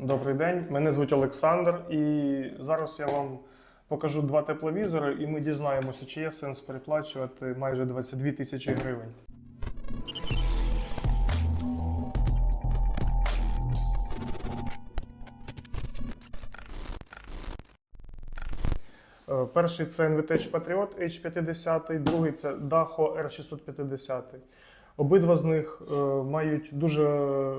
Добрий день, мене звуть Олександр, і зараз я вам покажу два тепловізори, і ми дізнаємося, чи є сенс переплачувати майже 22 тисячі гривень. Е, Перший це NVTech Patriot H50, другий це Daho R650. Обидва з них е, мають дуже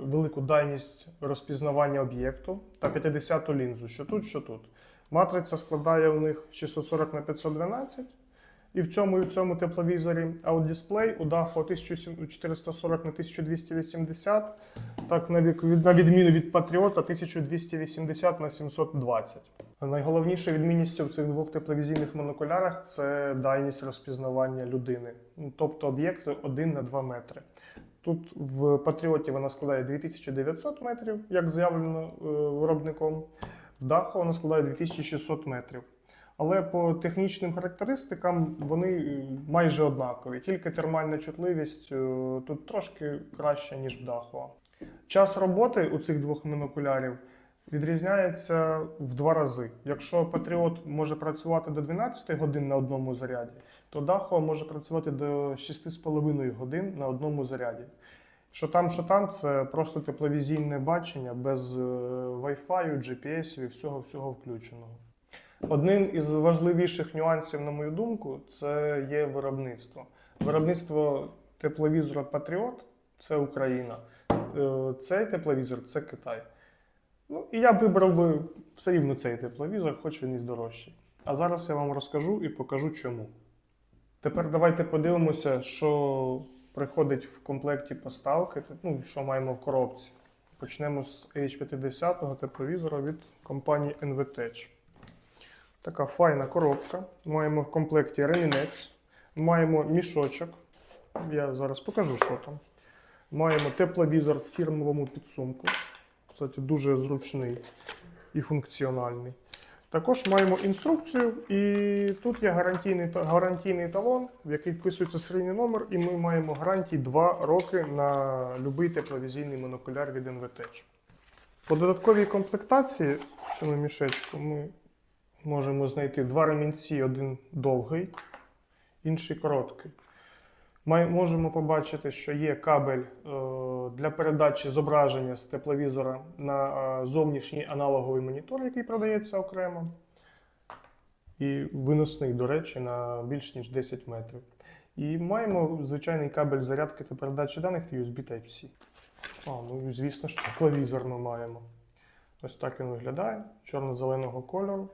велику дальність розпізнавання об'єкту та 50-ту лінзу, що тут, що тут. Матриця складає у них 640 на 512 і в цьому і в цьому тепловізорі. А от дисплей у Daho 1440 на 1280, так на відміну від Patriot 1280 на 720. Найголовнішою відмінністю в цих двох тепловізійних монокулярах це дальність розпізнавання людини, тобто об'єкту 1 на 2 метри. Тут в Патріоті вона складає 2900 метрів, як заявлено е, виробником. В Дахо вона складає 2600 метрів. Але по технічним характеристикам вони е, майже однакові. Тільки термальна чутливість е, тут трошки краща, ніж в Дахо. Час роботи у цих двох монокулярів відрізняється в два рази. Якщо Патріот може працювати до 12 годин на одному заряді, то Дахо може працювати до 6,5 годин на одному заряді. Що там, що там, це просто тепловізійне бачення без е, Wi-Fi, GPS і всього всього включеного. Одним із важливіших нюансів, на мою думку, це є виробництво. Виробництво тепловізора Patriot це Україна. Е, Цей тепловізор це Китай. Ну, і я б вибрав би все рівно цей тепловізор, хоч він і дорожчий. А зараз я вам розкажу і покажу чому. Тепер давайте подивимося, що приходить в комплекті поставки, ну, що маємо в коробці. Почнемо з H50 тепловізора від компанії NVTech. Така файна коробка. Маємо в комплекті ремінець, маємо мішочок. Я зараз покажу, що там. Маємо тепловізор в фірмовому підсумку. Кстати, дуже зручний і функціональний. Також маємо інструкцію, і тут є гарантійний, гарантійний талон, в який вписується серійний номер, і ми маємо гарантії 2 роки на будь-який тепловізійний монокуляр від NVTech. По додатковій комплектації в цьому мішечку ми можемо знайти два ремінці, один довгий, інший короткий. Ми можемо побачити, що є кабель е, для передачі зображення з тепловізора на е, зовнішній аналоговий монітор, який продається окремо. І виносний, до речі, на більш ніж 10 метрів. І маємо звичайний кабель зарядки та передачі даних USB Type-C. А, ну звісно ж, тепловізор ми маємо. Ось так він виглядає, чорно-зеленого кольору.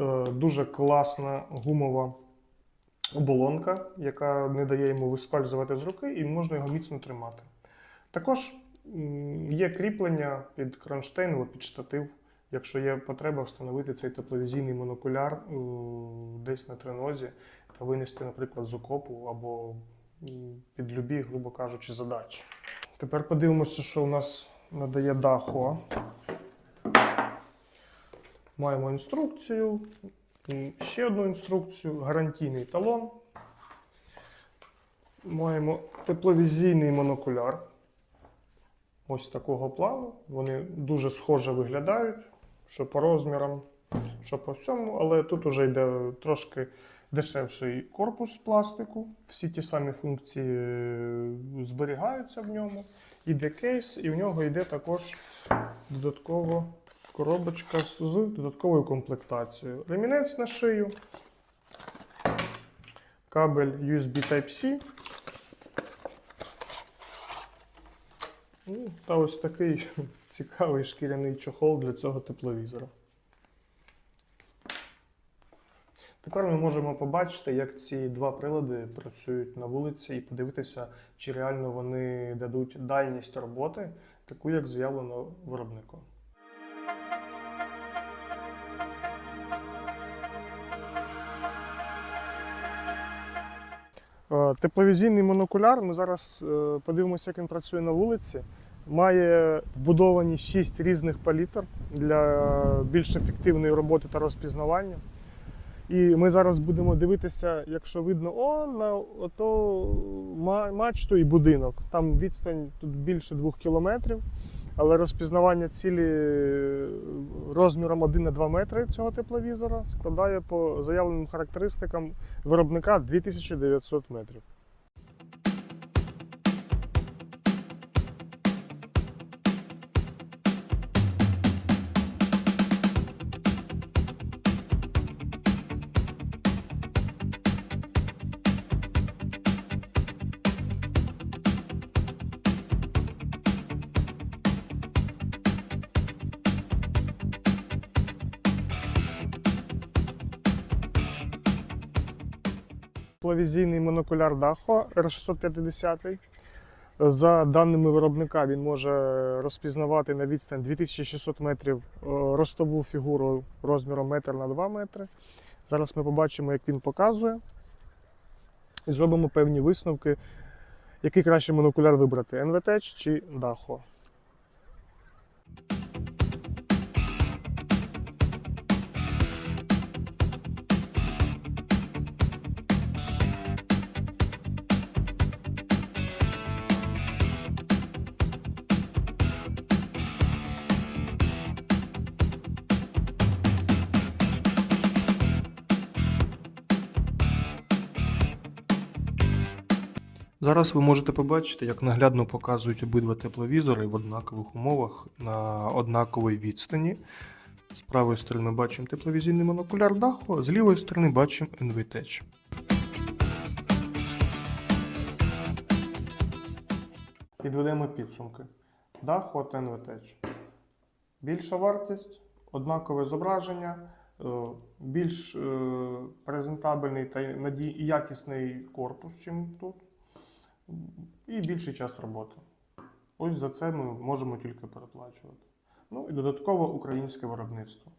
Е, Дуже класна гумова оболонка, яка не дає йому вискальзувати з руки, і можна його міцно тримати. Також є кріплення під кронштейн або під штатив, якщо є потреба встановити цей тепловізійний монокуляр е, десь на тренозі та винести, наприклад, з окопу або під любі, грубо кажучи, задачі. Тепер подивимося, що у нас надає Дахо. Маємо інструкцію, ще одну інструкцію, гарантійний талон. Маємо тепловізійний монокуляр. Ось такого плану. Вони дуже схоже виглядають, що по розмірам, що по всьому, але тут вже йде трошки дешевший корпус пластику. Всі ті самі функції е, зберігаються в ньому. Іде кейс, і в нього йде також додатково коробочка з додатковою комплектацією. Ремінець на шию, кабель USB Type-C. Ну, Та ось такий цікавий шкіряний чохол для цього тепловізора. Тепер ми можемо побачити, як ці два прилади працюють на вулиці, і подивитися, чи реально вони дадуть дальність роботи, таку, як заявлено виробником. Тепловізійний монокуляр. Ми зараз е, подивимося, як він працює на вулиці. Має вбудовані 6 різних палітр для більш ефективної роботи та розпізнавання. І ми зараз будемо дивитися, якщо видно о, на ото мачту і будинок. Там відстань тут більше двох кілометрів. Але розпізнавання цілі розміром 1 на 2 метри цього тепловізора складає по заявленим характеристикам виробника 2900 метрів. Тепловізійний монокуляр Дахо R650. За даними виробника, він може розпізнавати на відстань 2600 метрів е, ростову фігуру розміром 1 на 2 метри. Зараз ми побачимо, як він показує, і зробимо певні висновки, який краще монокуляр вибрати: NVT чи Дахо. Зараз ви можете побачити, як наглядно показують обидва тепловізори в однакових умовах на однаковій відстані. З правої сторони бачимо тепловізійний монокуляр даху, з лівої сторони бачимо NVTech. Підведемо підсумки. Дахо та NVTech. Більша вартість, однакове зображення, е, більш е, презентабельний та і якісний корпус, чим тут, і більший час роботи. Ось за це ми можемо тільки переплачувати. Ну і додатково українське виробництво.